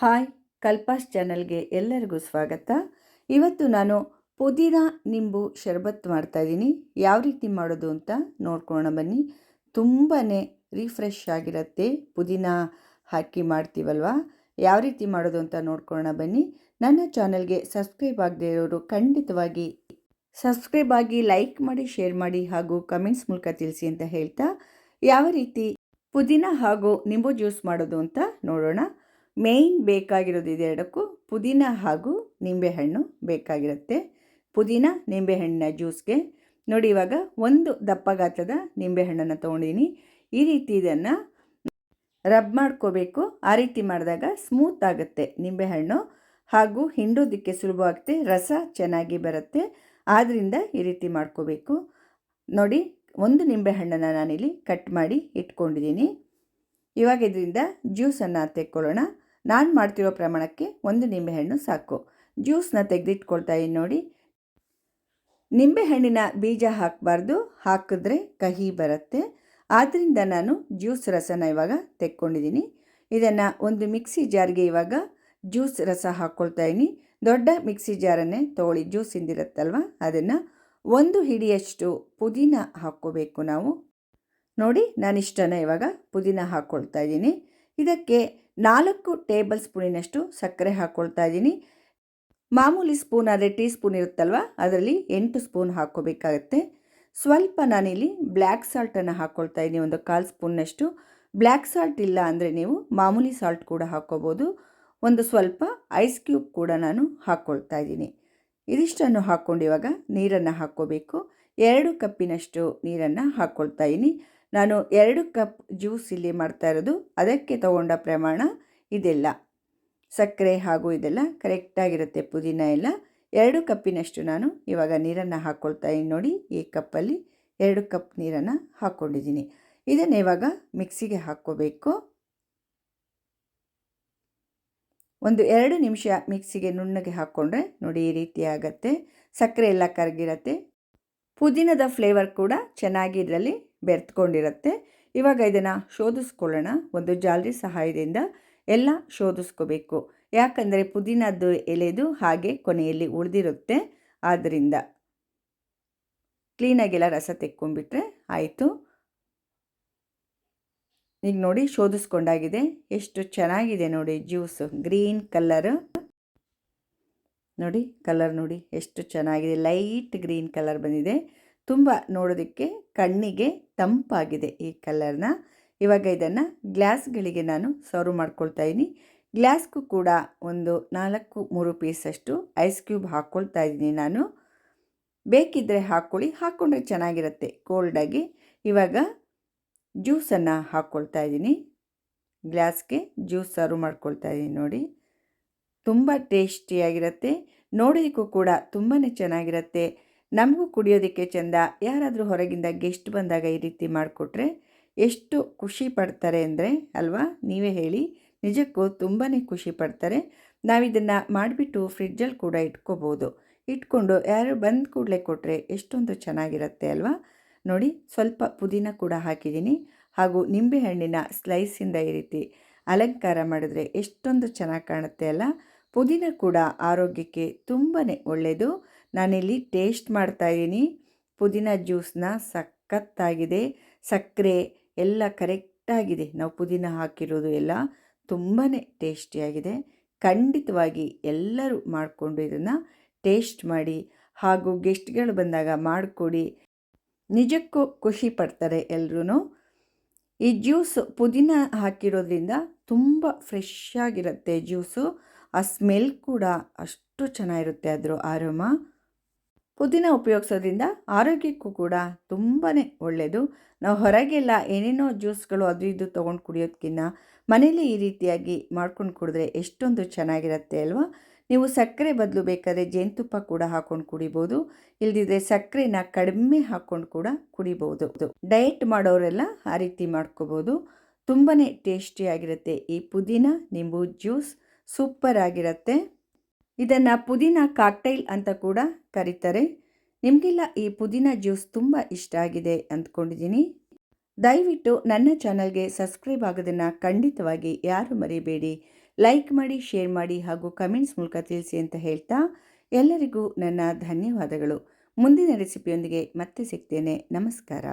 Hi ಕಲ್ಪಾಸ್ ಚಾನಲ್ಗೆ ಎಲ್ಲರಿಗೂ ಸ್ವಾಗತ. ಇವತ್ತು ನಾನು ಪುದೀನ ನಿಂಬು ಶರಬತ್ ಮಾಡ್ತಾಯಿದ್ದೀನಿ ಯಾವ ರೀತಿ ಮಾಡೋದು ಅಂತ ನೋಡ್ಕೊಳ್ಳೋಣ ಬನ್ನಿ. ತುಂಬಾ ರಿಫ್ರೆಶ್ ಆಗಿರುತ್ತೆ. ಪುದೀನ ಹಾಕಿ ಮಾಡ್ತೀವಲ್ವ? ಯಾವ ರೀತಿ ಮಾಡೋದು ಅಂತ ನೋಡ್ಕೊಳ್ಳೋಣ ಬನ್ನಿ. ನನ್ನ ಚಾನಲ್ಗೆ ಸಬ್ಸ್ಕ್ರೈಬ್ ಆಗದೇ ಇರೋರು ಖಂಡಿತವಾಗಿ ಸಬ್ಸ್ಕ್ರೈಬ್ ಆಗಿ ಲೈಕ್ ಮಾಡಿ, ಶೇರ್ ಮಾಡಿ ಹಾಗೂ ಕಮೆಂಟ್ಸ್ ಮೂಲಕ ತಿಳಿಸಿ ಅಂತ ಹೇಳ್ತಾ. ಯಾವ ರೀತಿ ಪುದೀನ ಹಾಗೂ ನಿಂಬು ಜ್ಯೂಸ್ ಮಾಡೋದು ಅಂತ ನೋಡೋಣ. ಮೇಯ್ನ್ ಬೇಕಾಗಿರೋದು ಇದೆರಡಕ್ಕೂ ಪುದೀನ ಹಾಗೂ ನಿಂಬೆಹಣ್ಣು ಬೇಕಾಗಿರುತ್ತೆ. ಪುದೀನ, ನಿಂಬೆಹಣ್ಣಿನ ಜ್ಯೂಸ್ಗೆ. ನೋಡಿ, ಇವಾಗ ಒಂದು ದಪ್ಪ ಗಾತ್ರದ ನಿಂಬೆಹಣ್ಣನ್ನು ತೊಗೊಂಡಿದ್ದೀನಿ ಈ ರೀತಿ ಇದನ್ನು ರಬ್ ಮಾಡ್ಕೋಬೇಕು. ಆ ರೀತಿ ಮಾಡಿದಾಗ ಸ್ಮೂತ್ ಆಗುತ್ತೆ ನಿಂಬೆಹಣ್ಣು. ಹಾಗೂ ಹಿಂಡೋದಕ್ಕೆ ಸುಲಭವಾಗುತ್ತೆ, ರಸ ಚೆನ್ನಾಗಿ ಬರುತ್ತೆ. ಆದ್ದರಿಂದ ಈ ರೀತಿ ಮಾಡ್ಕೋಬೇಕು. ನೋಡಿ, ಒಂದು ನಿಂಬೆಹಣ್ಣನ್ನು ನಾನಿಲ್ಲಿ ಕಟ್ ಮಾಡಿ ಇಟ್ಕೊಂಡಿದ್ದೀನಿ ಇವಾಗ ಇದರಿಂದ ಜ್ಯೂಸನ್ನು ತೆಕ್ಕೊಳ್ಳೋಣ. ನಾನು ಮಾಡ್ತಿರೋ ಪ್ರಮಾಣಕ್ಕೆ ಒಂದು ನಿಂಬೆಹಣ್ಣು ಸಾಕು. ಜ್ಯೂಸನ್ನ ತೆಗೆದಿಟ್ಕೊಳ್ತಾ ಇದ್ದೀನಿ ನೋಡಿ. ನಿಂಬೆಹಣ್ಣಿನ ಬೀಜ ಹಾಕಬಾರ್ದು. ಹಾಕಿದ್ರೆ ಕಹಿ ಬರುತ್ತೆ. ಆದ್ದರಿಂದ ನಾನು ಜ್ಯೂಸ್ ರಸನ ಇವಾಗ ತೆಕ್ಕೊಂಡಿದ್ದೀನಿ ಇದನ್ನು ಒಂದು ಮಿಕ್ಸಿ ಜಾರ್ಗೆ ಇವಾಗ ಜ್ಯೂಸ್ ರಸ ಹಾಕ್ಕೊಳ್ತಾ ಇದ್ದೀನಿ ದೊಡ್ಡ ಮಿಕ್ಸಿ ಜಾರನ್ನೇ ತೊಗೊಳ್ಳಿ. ಜ್ಯೂಸ್ ಇಂದಿರುತ್ತಲ್ವ ಅದನ್ನು ಒಂದು ಹಿಡಿಯಷ್ಟು ಪುದೀನ ಹಾಕ್ಕೋಬೇಕು ನಾವು. ನೋಡಿ, ನಾನಿಷ್ಟನ್ನು ಇವಾಗ ಪುದೀನ ಹಾಕ್ಕೊಳ್ತಾ ಇದ್ದೀನಿ. ಇದಕ್ಕೆ ನಾಲ್ಕು ಟೇಬಲ್ ಸ್ಪೂನಿನಷ್ಟು ಸಕ್ಕರೆ ಹಾಕ್ಕೊಳ್ತಾ ಇದ್ದೀನಿ. ಮಾಮೂಲಿ ಸ್ಪೂನ್ ಆದರೆ ಟೀ ಸ್ಪೂನ್ ಇರುತ್ತಲ್ವ? ಅದರಲ್ಲಿ ಎಂಟು ಸ್ಪೂನ್ ಹಾಕ್ಕೋಬೇಕಾಗತ್ತೆ. ಸ್ವಲ್ಪ ನಾನಿಲ್ಲಿ ಬ್ಲ್ಯಾಕ್ ಸಾಲ್ಟನ್ನು ಹಾಕ್ಕೊಳ್ತಾ ಇದ್ದೀನಿ, ಒಂದು ಕಾಲು ಸ್ಪೂನ್ನಷ್ಟು ಬ್ಲ್ಯಾಕ್ ಸಾಲ್ಟ್ ಇಲ್ಲ ಅಂದರೆ ನೀವು ಮಾಮೂಲಿ ಸಾಲ್ಟ್ ಕೂಡ ಹಾಕ್ಕೋಬೋದು. ಒಂದು ಸ್ವಲ್ಪ ಐಸ್ ಕ್ಯೂಬ್ ಕೂಡ ನಾನು ಹಾಕ್ಕೊಳ್ತಾ ಇದ್ದೀನಿ. ಇದಿಷ್ಟನ್ನು ಹಾಕ್ಕೊಂಡು ಇವಾಗ ನೀರನ್ನು ಹಾಕ್ಕೋಬೇಕು. ಎರಡು ಕಪ್ಪಿನಷ್ಟು ನೀರನ್ನು ಹಾಕ್ಕೊಳ್ತಾ ಇದ್ದೀನಿ. ನಾನು ಎರಡು ಕಪ್ ಜ್ಯೂಸ್ ಇಲ್ಲಿ ಮಾಡ್ತಾ ಇರೋದು. ಅದಕ್ಕೆ ತಗೊಂಡ ಪ್ರಮಾಣ ಇದೆಲ್ಲ. ಸಕ್ಕರೆ ಹಾಗೂ ಇದೆಲ್ಲ ಕರೆಕ್ಟಾಗಿರುತ್ತೆ ಪುದೀನ ಎಲ್ಲ. ಎರಡು ಕಪ್ಪಿನಷ್ಟು ನಾನು ಇವಾಗ ನೀರನ್ನು ಹಾಕ್ಕೊಳ್ತಾ ಇದ್ದೀನಿ ನೋಡಿ. ಈ ಕಪ್ಪಲ್ಲಿ ಎರಡು ಕಪ್ ನೀರನ್ನು ಹಾಕ್ಕೊಂಡಿದ್ದೀನಿ ಇದನ್ನು ಇವಾಗ ಮಿಕ್ಸಿಗೆ ಹಾಕ್ಕೋಬೇಕು. ಒಂದು ಎರಡು ನಿಮಿಷ ಮಿಕ್ಸಿಗೆ ನುಣ್ಣಗೆ ಹಾಕ್ಕೊಂಡ್ರೆ ನೋಡಿ ಈ ರೀತಿ ಆಗುತ್ತೆ. ಸಕ್ಕರೆ ಎಲ್ಲ ಕರಗಿರತ್ತೆ. ಪುದೀನದ ಫ್ಲೇವರ್ ಕೂಡ ಚೆನ್ನಾಗಿ ಇದರಲ್ಲಿ ಬೆರೆತ್ಕೊಂಡಿರುತ್ತೆ. ಇವಾಗ ಇದನ್ನು ಶೋಧಿಸ್ಕೊಳ್ಳೋಣ. ಒಂದು ಜಾಲರಿ ಸಹಾಯದಿಂದ ಎಲ್ಲ ಶೋಧಿಸ್ಕೋಬೇಕು. ಯಾಕಂದರೆ ಪುದೀನದ್ದು ಎಲೆದು ಹಾಗೆ ಕೊನೆಯಲ್ಲಿ ಉಳಿದಿರುತ್ತೆ. ಆದ್ದರಿಂದ ಕ್ಲೀನಾಗೆಲ್ಲ ರಸ ತೆಕ್ಕೊಂಡ್ಬಿಟ್ರೆ ಆಯಿತು. ಈಗ ನೋಡಿ ಶೋಧಿಸ್ಕೊಂಡಾಗಿದೆ. ಎಷ್ಟು ಚೆನ್ನಾಗಿದೆ ನೋಡಿ ಜ್ಯೂಸು. ಗ್ರೀನ್ ಕಲ್ಲರು ನೋಡಿ ಕಲರ್ ನೋಡಿ ಎಷ್ಟು ಚೆನ್ನಾಗಿದೆ. ಲೈಟ್ ಗ್ರೀನ್ ಕಲರ್ ಬಂದಿದೆ. ತುಂಬ ನೋಡೋದಕ್ಕೆ ಕಣ್ಣಿಗೆ ತಂಪಾಗಿದೆ ಈ ಕಲರ್ನ. ಇವಾಗ ಇದನ್ನು ಗ್ಲಾಸ್ಗಳಿಗೆ ನಾನು ಸರ್ವ್ ಮಾಡ್ಕೊಳ್ತಾ ಇದ್ದೀನಿ ಗ್ಲಾಸ್ಗೂ ಕೂಡ ಒಂದು ನಾಲ್ಕು ಮೂರು ಪೀಸಷ್ಟು ಐಸ್ ಕ್ಯೂಬ್ ಹಾಕ್ಕೊಳ್ತಾ ಇದ್ದೀನಿ ನಾನು. ಬೇಕಿದ್ದರೆ ಹಾಕ್ಕೊಳ್ಳಿ ಹಾಕ್ಕೊಂಡ್ರೆ ಚೆನ್ನಾಗಿರುತ್ತೆ ಕೋಲ್ಡಾಗಿ ಇವಾಗ ಜ್ಯೂಸನ್ನು ಹಾಕ್ಕೊಳ್ತಾ ಇದ್ದೀನಿ ಗ್ಲಾಸ್ಗೆ ಜ್ಯೂಸ್ ಸರ್ವ್ ಮಾಡ್ಕೊಳ್ತಾ ಇದ್ದೀನಿ ನೋಡಿ. ತುಂಬ ಟೇಸ್ಟಿಯಾಗಿರುತ್ತೆ ನೋಡೋದಕ್ಕೂ ಕೂಡ ತುಂಬಾ ಚೆನ್ನಾಗಿರುತ್ತೆ. ನಮಗೂ ಕುಡಿಯೋದಕ್ಕೆ ಚೆಂದ. ಯಾರಾದರೂ ಹೊರಗಿಂದ ಗೆಸ್ಟ್ ಬಂದಾಗ ಈ ರೀತಿ ಮಾಡಿಕೊಟ್ರೆ ಎಷ್ಟು ಖುಷಿ ಪಡ್ತಾರೆ ಅಂದರೆ, ಅಲ್ವಾ? ನೀವೇ ಹೇಳಿ. ನಿಜಕ್ಕೂ ತುಂಬಾ ಖುಷಿ ಪಡ್ತಾರೆ. ನಾವಿದನ್ನು ಮಾಡಿಬಿಟ್ಟು ಫ್ರಿಡ್ಜಲ್ಲಿ ಕೂಡ ಇಟ್ಕೋಬೋದು. ಇಟ್ಕೊಂಡು ಯಾರು ಬಂದ ಕೂಡಲೇ ಕೊಟ್ಟರೆ ಎಷ್ಟೊಂದು ಚೆನ್ನಾಗಿರುತ್ತೆ, ಅಲ್ವಾ? ನೋಡಿ, ಸ್ವಲ್ಪ ಪುದೀನ ಕೂಡ ಹಾಕಿದ್ದೀನಿ. ಹಾಗೂ ನಿಂಬೆಹಣ್ಣಿನ ಸ್ಲೈಸಿಂದ ಈ ರೀತಿ ಅಲಂಕಾರ ಮಾಡಿದ್ರೆ ಎಷ್ಟೊಂದು ಚೆನ್ನಾಗಿ ಕಾಣುತ್ತೆ, ಅಲ್ಲ? ಪುದೀನ ಕೂಡ ಆರೋಗ್ಯಕ್ಕೆ ತುಂಬಾ ಒಳ್ಳೆಯದು ನಾನಿಲ್ಲಿ ಟೇಸ್ಟ್ ಮಾಡ್ತಾಯಿದ್ದೀನಿ. ಪುದೀನ ಜ್ಯೂಸ್ನ ಸಖತ್ತಾಗಿದೆ. ಸಕ್ಕರೆ ಎಲ್ಲ ಕರೆಕ್ಟಾಗಿದೆ. ನಾವು ಪುದೀನ ಹಾಕಿರೋದು ಎಲ್ಲ ತುಂಬಾ ಟೇಸ್ಟಿಯಾಗಿದೆ. ಖಂಡಿತವಾಗಿ ಎಲ್ಲರೂ ಮಾಡಿಕೊಂಡು ಇದನ್ನು ಟೇಸ್ಟ್ ಮಾಡಿ ಹಾಗೂ ಗೆಸ್ಟ್ಗಳು ಬಂದಾಗ ಮಾಡಿಕೊಡಿ. ನಿಜಕ್ಕೂ ಖುಷಿ ಪಡ್ತಾರೆ ಎಲ್ಲರೂ ಈ ಜ್ಯೂಸು ಪುದೀನ ಹಾಕಿರೋದ್ರಿಂದ ತುಂಬ ಫ್ರೆಶ್ ಆಗಿರುತ್ತೆ ಜ್ಯೂಸು. ಆ ಸ್ಮೆಲ್ ಕೂಡ ಅಷ್ಟು ಚೆನ್ನಾಗಿರುತ್ತೆ ಅದರ ಆರೋಮ. ಪುದೀನ ಉಪಯೋಗಿಸೋದ್ರಿಂದ ಆರೋಗ್ಯಕ್ಕೂ ಕೂಡ ತುಂಬಾ ಒಳ್ಳೆಯದು ನಾವು ಹೊರಗೆಲ್ಲ ಏನೇನೋ ಜ್ಯೂಸ್ಗಳು ಅದು ಇದು ತೊಗೊಂಡು ಕುಡಿಯೋದಕ್ಕಿಂತ ಮನೇಲಿ ಈ ರೀತಿಯಾಗಿ ಮಾಡ್ಕೊಂಡು ಕುಡಿದ್ರೆ ಎಷ್ಟೊಂದು ಚೆನ್ನಾಗಿರುತ್ತೆ ಅಲ್ವಾ? ನೀವು ಸಕ್ಕರೆ ಬದಲು ಬೇಕಾದರೆ ಜೇನುತುಪ್ಪ ಕೂಡ ಹಾಕ್ಕೊಂಡು ಕುಡಿಬೋದು. ಇಲ್ದಿದ್ರೆ ಸಕ್ಕರೆನ ಕಡಿಮೆ ಹಾಕ್ಕೊಂಡು ಕೂಡ ಕುಡಿಬೋದು. ಡಯಟ್ ಮಾಡೋರೆಲ್ಲ ಆ ರೀತಿ ಮಾಡ್ಕೋಬೋದು. ತುಂಬಾ ಟೇಸ್ಟಿಯಾಗಿರುತ್ತೆ ಈ ಪುದೀನ, ನಿಂಬು ಜ್ಯೂಸ್. ಸೂಪರ್ ಆಗಿರುತ್ತೆ ಇದನ್ನು ಪುದೀನ ಕಾಕ್ಟೈಲ್ ಅಂತ ಕೂಡ ಕರೀತಾರೆ. ನಿಮಗೆಲ್ಲ ಈ ಪುದೀನ ಜ್ಯೂಸ್ ತುಂಬ ಇಷ್ಟ ಆಗಿದೆ ಅಂದ್ಕೊಂಡಿದ್ದೀನಿ. ದಯವಿಟ್ಟು ನನ್ನ ಚಾನಲ್ಗೆ ಸಬ್ಸ್ಕ್ರೈಬ್ ಆಗೋದನ್ನು ಖಂಡಿತವಾಗಿ ಯಾರು ಮರಿಬೇಡಿ. ಲೈಕ್ ಮಾಡಿ, ಶೇರ್ ಮಾಡಿ ಹಾಗೂ ಕಮೆಂಟ್ಸ್ ಮೂಲಕ ತಿಳಿಸಿ ಅಂತ ಹೇಳ್ತಾ ಎಲ್ಲರಿಗೂ ನನ್ನ ಧನ್ಯವಾದಗಳು. ಮುಂದಿನ ರೆಸಿಪಿಯೊಂದಿಗೆ ಮತ್ತೆ ಸಿಗ್ತೇನೆ. ನಮಸ್ಕಾರ.